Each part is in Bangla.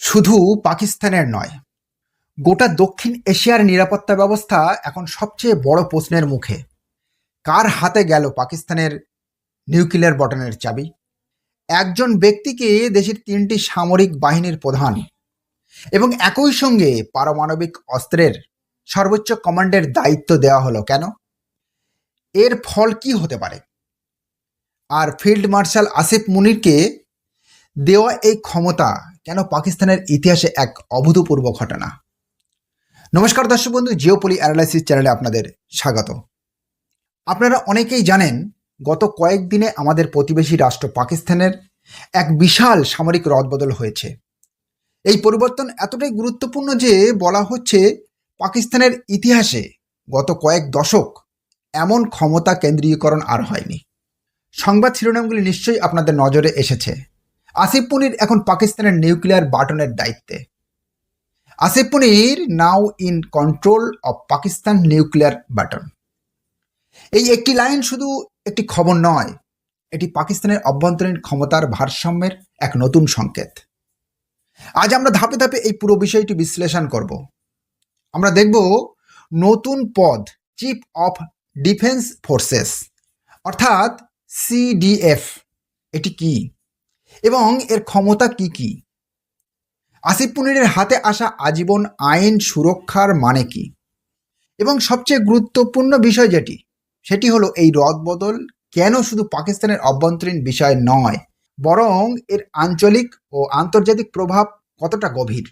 শুধু পাকিস্তানের নয়, গোটা দক্ষিণ এশিয়ার নিরাপত্তা ব্যবস্থা এখন সবচেয়ে বড় প্রশ্নের মুখে। কার হাতে গেল পাকিস্তানের নিউক্লিয়ার বটনের চাবি? একজন ব্যক্তিকে দেশের তিনটি সামরিক বাহিনীর প্রধান এবং একই সঙ্গে পারমাণবিক অস্ত্রের সর্বোচ্চ কমান্ডের দায়িত্ব দেওয়া হলো কেন? এর ফল কি হতে পারে? আর ফিল্ড মার্শাল আসিফ মুনিরকে দেওয়া এই ক্ষমতা কেন পাকিস্তানের ইতিহাসে এক অভূতপূর্ব ঘটনা? নমস্কার দর্শক বন্ধু জিওপলি অ্যানালাইসিস চ্যানেলে আপনাদের স্বাগত। আপনারা অনেকেই জানেন, গত কয়েকদিনে আমাদের প্রতিবেশী রাষ্ট্র পাকিস্তানের এক বিশাল সামরিক রদবদল হয়েছে। এই পরিবর্তন এতটাই গুরুত্বপূর্ণ যে বলা হচ্ছে, পাকিস্তানের ইতিহাসে গত কয়েক দশক এমন ক্ষমতা কেন্দ্রীয়করণ আর হয়নি। সংবাদ শিরোনামগুলি নিশ্চয়ই আপনাদের নজরে এসেছে। আসিফ পুনির এখন পাকিস্তানের নিউক্লিয়ার বাটনের দায়িত্বে। Asif Munir now in control of Pakistan nuclear button. এই একটি লাইন শুধু একটি খবর নয়, এটি পাকিস্তানের অভ্যন্তরীণ ক্ষমতার ভারসাম্যের এক নতুন সংকেত। আজ আমরা ধাপে ধাপে এই পুরো বিষয়টি বিশ্লেষণ করব। আমরা দেখব নতুন পদ চিফ অফ ডিফেন্স ফোর্সেস অর্থাৎ সিডিএফ এটি কি? এবং এর ক্ষমতা কি কি? আসিফ পুনিরের হাতে আসা আজীবন আইন সুরক্ষার মানে কি? এবং সবচেয়ে গুরুত্বপূর্ণ বিষয় যেটি, সেটি হলো এই রদবদল কেন শুধু পাকিস্তানের অভ্যন্তরীণ বিষয় নয়, বরং এর আঞ্চলিক ও আন্তর্জাতিক প্রভাব কতটা গভীর?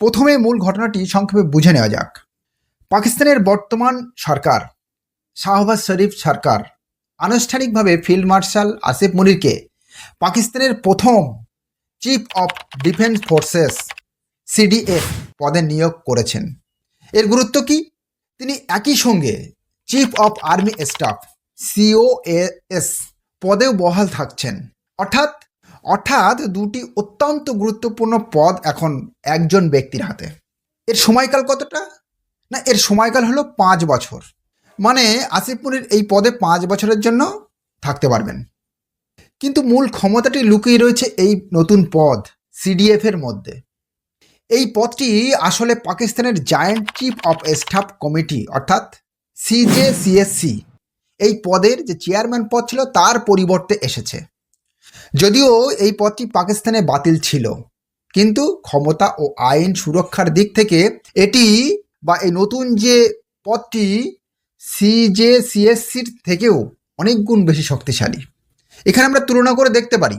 প্রথমে মূল ঘটনাটি সংক্ষেপে বুঝে নেওয়া যাক। পাকিস্তানের বর্তমান সরকার, শাহবাজ শরীফ সরকার, আনুষ্ঠানিকভাবে ফিল্ড মার্শাল আসিফ মুনিরকে পাকিস্তানের প্রথম chief of defence forces CDF পদে নিয়োগ করেছেন। এর গুরুত্ব কি? তিনি একই সঙ্গে chief of army staff COAS পদেও বহাল থাকছেন। অর্থাৎ অর্থাৎ দুটি অত্যন্ত গুরুত্বপূর্ণ পদ এখন একজন ব্যক্তির হাতে। এর সময়কাল কতটা? না, এর সময়কাল হলো পাঁচ বছর। মানে আসিফ মুনির এই পদে পাঁচ বছরের জন্য থাকতে পারবেন। কিন্তু মূল ক্ষমতাটি লুকিয়ে রয়েছে এই নতুন পদ সিডিএফ এর মধ্যে। এই পদটি আসলে পাকিস্তানের joint chief of staff committee অর্থাৎ সিজেসিএসসি এই পদের যে চেয়ারম্যান পদ ছিল, তার পরিবর্তে এসেছে। যদিও এই পদটি পাকিস্তানে বাতিল ছিল, কিন্তু ক্ষমতা ও আইন সুরক্ষার দিক থেকে এটি বা এই নতুন যে পদটি সিজেসিএসসির থেকেও অনেক গুণ বেশি শক্তিশালী। এখানে আমরা তুলনা করে দেখতে পারি।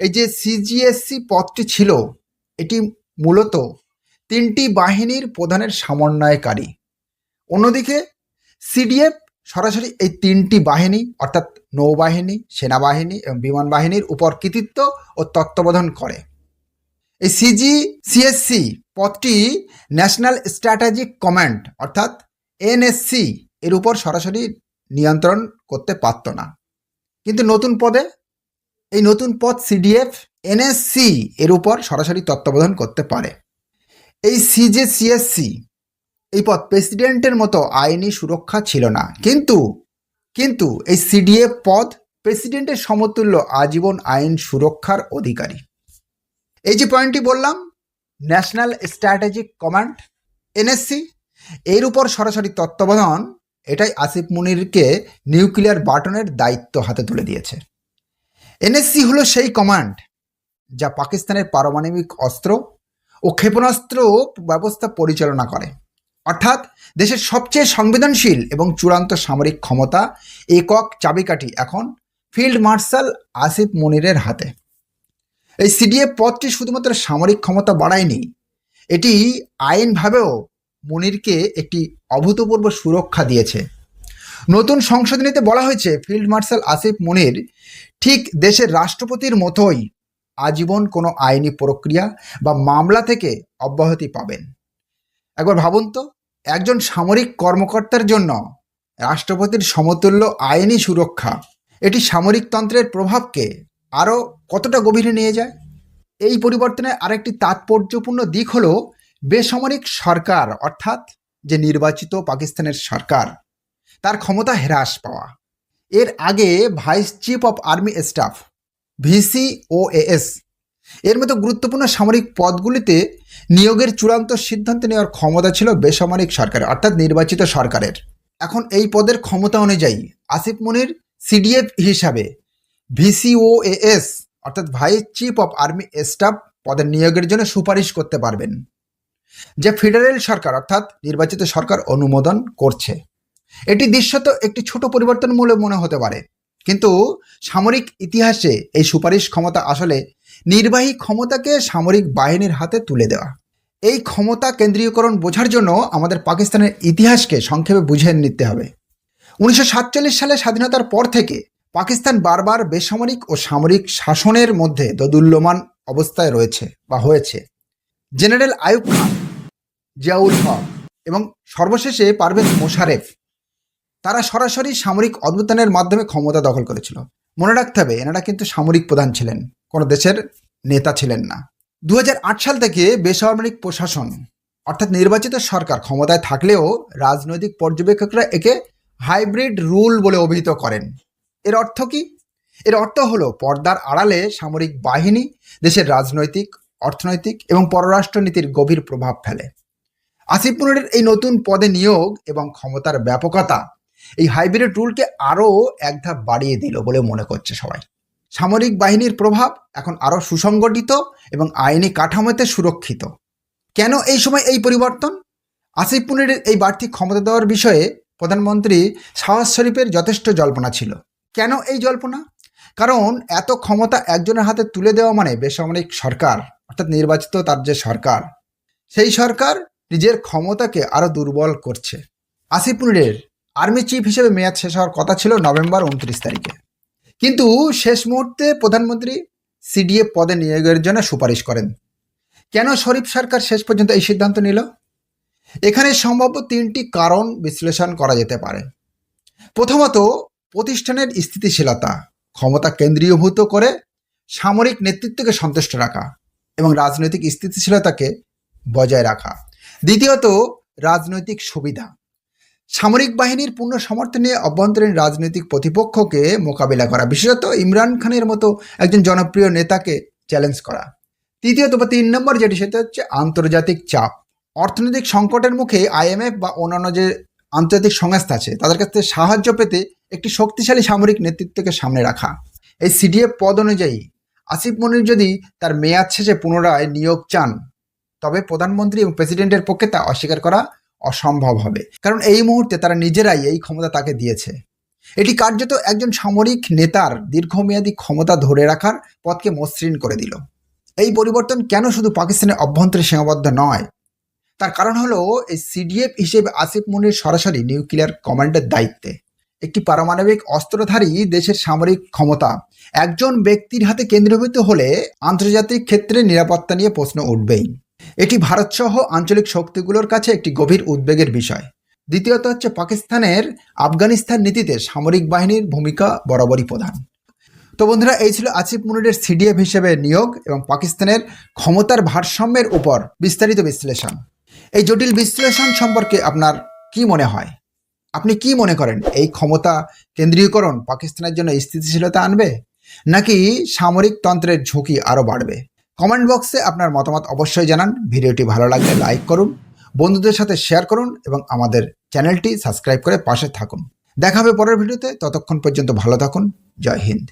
এই যে সিজিএসসি পদটি ছিল, এটি মূলত তিনটি বাহিনীর প্রধানের সমন্বয়কারী। অন্যদিকে সিডিএফ সরাসরি এই তিনটি বাহিনী, অর্থাৎ নৌবাহিনী, সেনাবাহিনী এবং বিমান বাহিনীর উপর কৃতিত্ব ও তত্ত্বাবধান করে। এই সিজি সিএসসি পদটি ন্যাশনাল স্ট্র্যাটেজিক কমান্ড অর্থাৎ এনএসসি এর উপর সরাসরি নিয়ন্ত্রণ করতে পারত না। কিন্তু নতুন পদে, এই নতুন পদ সিডিএফ এনএসসি এর উপর সরাসরি তত্ত্বাবধান করতে পারে। এই সিজে সিএসসি এই পদ প্রেসিডেন্টের মতো আইনি সুরক্ষা ছিল না। কিন্তু কিন্তু এই সিডিএফ পদ প্রেসিডেন্টের সমতুল্য আজীবন আইন সুরক্ষার অধিকারী। এই যে পয়েন্টটি বললাম ন্যাশনাল স্ট্র্যাটেজিক কমান্ড এনএসসি এর উপর সরাসরি তত্ত্বাবধান এটাই আসিফ মুনিরকে নিউক্লিয়ার বাটনের দায়িত্ব হাতে তুলে দিয়েছে। এনএসসি হলো সেই কমান্ড যা পাকিস্তানের পারমাণবিক অস্ত্র ও ক্ষেপণাস্ত্র ব্যবস্থা পরিচালনা করে। অর্থাৎ দেশের সবচেয়ে সংবেদনশীল এবং চূড়ান্ত সামরিক ক্ষমতা একক চাবিকাঠি এখন ফিল্ড মার্শাল আসিফ মুনিরের হাতে। এই সিডিএফ পদটি শুধুমাত্র সামরিক ক্ষমতা বাড়ায়নি, এটি আইনভাবেও মুনিরকে একটি অভূতপূর্ব সুরক্ষা দিয়েছে। নতুন সংশোধনীতে বলা হয়েছে, ফিল্ড মার্শাল আসিফ মুনির ঠিক দেশের রাষ্ট্রপতির মতোই আজীবন কোনো আইনি প্রক্রিয়া বা মামলা থেকে অব্যাহতি পাবেন। একবার ভাবুন তো, একজন সামরিক কর্মকর্তার জন্য রাষ্ট্রপতির সমতুল্য আইনি সুরক্ষা, এটি সামরিকতন্ত্রের প্রভাবকে আরও কতটা গভীরে নিয়ে যায়? এই পরিবর্তনের আরেকটি তাৎপর্যপূর্ণ দিক হলো বেসামরিক সরকার, অর্থাৎ যে নির্বাচিত পাকিস্তানের সরকার, তার ক্ষমতা হ্রাস পাওয়া। এর আগে vice chief of army staff, VC O S, এর মতো গুরুত্বপূর্ণ সামরিক পদগুলিতে নিয়োগের চূড়ান্ত সিদ্ধান্ত নেওয়ার ক্ষমতা ছিল বেসামরিক সরকারের, অর্থাৎ নির্বাচিত সরকারের। এখন এই পদের ক্ষমতা অনুযায়ী আসিফ মনির সিডিএফ হিসাবে ভিসিওএস অর্থাৎ vice chief of army staff পদের নিয়োগের জন্য সুপারিশ করতে পারবেন। যা ফেডারেল সরকার অর্থাৎ নির্বাচিত সরকার অনুমোদন করছে। এটি দৃশ্যত একটি ছোট পরিবর্তন বলে মনে হতে পারে। কিন্তু সামরিক ইতিহাসে এই সুপারিশ ক্ষমতা আসলে নির্বাহী ক্ষমতাকে সামরিক বাহিনীর হাতে তুলে দেওয়া। এই ক্ষমতা কেন্দ্রীয়করণ বোঝার জন্য আমাদের পাকিস্তানের ইতিহাসকে সংক্ষেপে বুঝে নিতে হবে। উনিশশো সাতচল্লিশ সালে স্বাধীনতার পর থেকে পাকিস্তান বারবার বেসামরিক ও সামরিক শাসনের মধ্যে দোদুল্যমান অবস্থায় রয়েছে বা হয়েছে। জেনারেল আয়ুব খান জিয়াউল হক এবং সর্বশেষে পারভেজ মোশারেফ। তারা সরাসরি সামরিক অভ্যুত্থানের মাধ্যমে ক্ষমতা দখল করেছিল। মনে রাখতে হবে, এনারা কিন্তু সামরিক প্রধান ছিলেন, কোনো দেশের নেতা ছিলেন না। দু হাজার আট সাল থেকে বেসামরিক প্রশাসন, অর্থাৎ নির্বাচিত সরকার, ক্ষমতায় থাকলেও রাজনৈতিক পর্যবেক্ষকরা একে হাইব্রিড রুল বলে অভিহিত করেন। এর অর্থ কি? এর অর্থ হলো পর্দার আড়ালে সামরিক বাহিনী দেশের রাজনৈতিক, অর্থনৈতিক এবং পররাষ্ট্রনীতির গভীর প্রভাব ফেলে। আসিফ মুনিরের এই নতুন পদে নিয়োগ এবং ক্ষমতার ব্যাপকতা এই হাইব্রিড রুলকে আরও এক ধাপ বাড়িয়ে দিল বলে মনে করছে সবাই। সামরিক বাহিনীর প্রভাব এখন আরও সুসংগঠিত এবং আইনি কাঠামোতে সুরক্ষিত। কেন এই সময় এই পরিবর্তন? আসিফ মুনিরের এই বাড়তি ক্ষমতা দেওয়ার বিষয়ে প্রধানমন্ত্রী শাহবাজ শরীফের যথেষ্ট জল্পনা ছিল। কেন এই জল্পনা? কারণ এত ক্ষমতা একজনের হাতে তুলে দেওয়া মানে বেসামরিক সরকার, অর্থাৎ নির্বাচিত তার যে সরকার, সেই সরকার নিজের ক্ষমতাকে আরও দুর্বল করছে। আসিফ আর্মি চিফ হিসেবে মেয়াদ শেষ হওয়ার কথা ছিল নভেম্বর উনত্রিশ তারিখে। কিন্তু শেষ মুহূর্তে প্রধানমন্ত্রী সিডিএফ পদে নিয়োগের জন্য সুপারিশ করেন। কেন শরীফ সরকার শেষ পর্যন্ত এই সিদ্ধান্ত নিল? এখানে সম্ভাব্য তিনটি কারণ বিশ্লেষণ করা যেতে পারে। প্রথমত, প্রতিষ্ঠানের স্থিতিশীলতা, ক্ষমতা কেন্দ্রীয়ভূত করে সামরিক নেতৃত্বকে সন্তুষ্ট রাখা এবং রাজনৈতিক স্থিতিশীলতাকে বজায় রাখা। দ্বিতীয়ত, রাজনৈতিক সুবিধা। সামরিক বাহিনীর পূর্ণ সমর্থন অভ্যন্তরীণ রাজনৈতিক প্রতিপক্ষকে মোকাবিলা করা, বিশেষত ইমরান খানের মতো একজন জনপ্রিয় নেতাকে চ্যালেঞ্জ করা। তৃতীয়ত বা তিন নম্বর যেটি, সেটা হচ্ছে আন্তর্জাতিক চাপ। অর্থনৈতিক সংকটের মুখে আইএমএফ বা অন্যান্য যে আন্তর্জাতিক সংস্থা আছে, তাদের কাছ থেকে সাহায্য পেতে একটি শক্তিশালী সামরিক নেতৃত্বকে সামনে রাখা। এই সিডিএফ পদ অনুযায়ী, আসিফ মনির যদি তার মেয়াদ শেষে পুনরায় নিয়োগ চান তবে প্রধানমন্ত্রী এবং প্রেসিডেন্টের পক্ষে তা অস্বীকার করা অসম্ভব হবে। কারণ এই মুহূর্তে তারা নিজেরাই এই ক্ষমতা তাকে দিয়েছে। এটি কার্যত একজন সামরিক নেতার দীর্ঘমেয়াদী ক্ষমতা ধরে রাখার পথকে মসৃণ করে দিল। এই পরিবর্তন কেন শুধু পাকিস্তানের অভ্যন্তরে সীমাবদ্ধ নয়? তার কারণ হলো, এই সিডিএফ হিসেবে আসিফ মুনির সরাসরি নিউক্লিয়ার কমান্ডের দায়িত্বে। একটি পারমাণবিক অস্ত্রধারী দেশের সামরিক ক্ষমতা। একজন ব্যক্তির হাতে কেন্দ্রীভূত হলে আন্তর্জাতিক ক্ষেত্রে নিরাপত্তা নিয়ে প্রশ্ন উঠবেই। এটি ভারতসহ আঞ্চলিক শক্তিগুলোর কাছে একটি গভীর উদ্বেগের বিষয়। দ্বিতীয়ত হচ্ছে পাকিস্তানের আফগানিস্তান নীতিতে সামরিক বাহিনীর ভূমিকা বরাবরই প্রধান। তো বন্ধুরা, এই ছিল আসিফ মুনিরের সিডিএফ হিসেবে নিয়োগ এবং পাকিস্তানের ক্ষমতার ভারসাম্যের উপর বিস্তারিত বিশ্লেষণ। এই জটিল বিশ্লেষণ সম্পর্কে আপনার কি মনে হয়? আপনি কি মনে করেন, এই ক্ষমতা কেন্দ্রীয়করণ পাকিস্তানের জন্য স্থিতিশীলতা আনবে, নাকি সামরিক তন্ত্রের ঝুঁকি আরও বাড়বে? কমেন্ট বক্সে আপনার মতামত অবশ্যই জানান। ভিডিওটি ভালো লাগলে লাইক করুন, বন্ধুদের সাথে শেয়ার করুন এবং আমাদের চ্যানেলটি সাবস্ক্রাইব করে পাশে থাকুন। দেখা হবে পরের ভিডিওতে, ততক্ষণ পর্যন্ত ভালো থাকুন। জয় হিন্দ।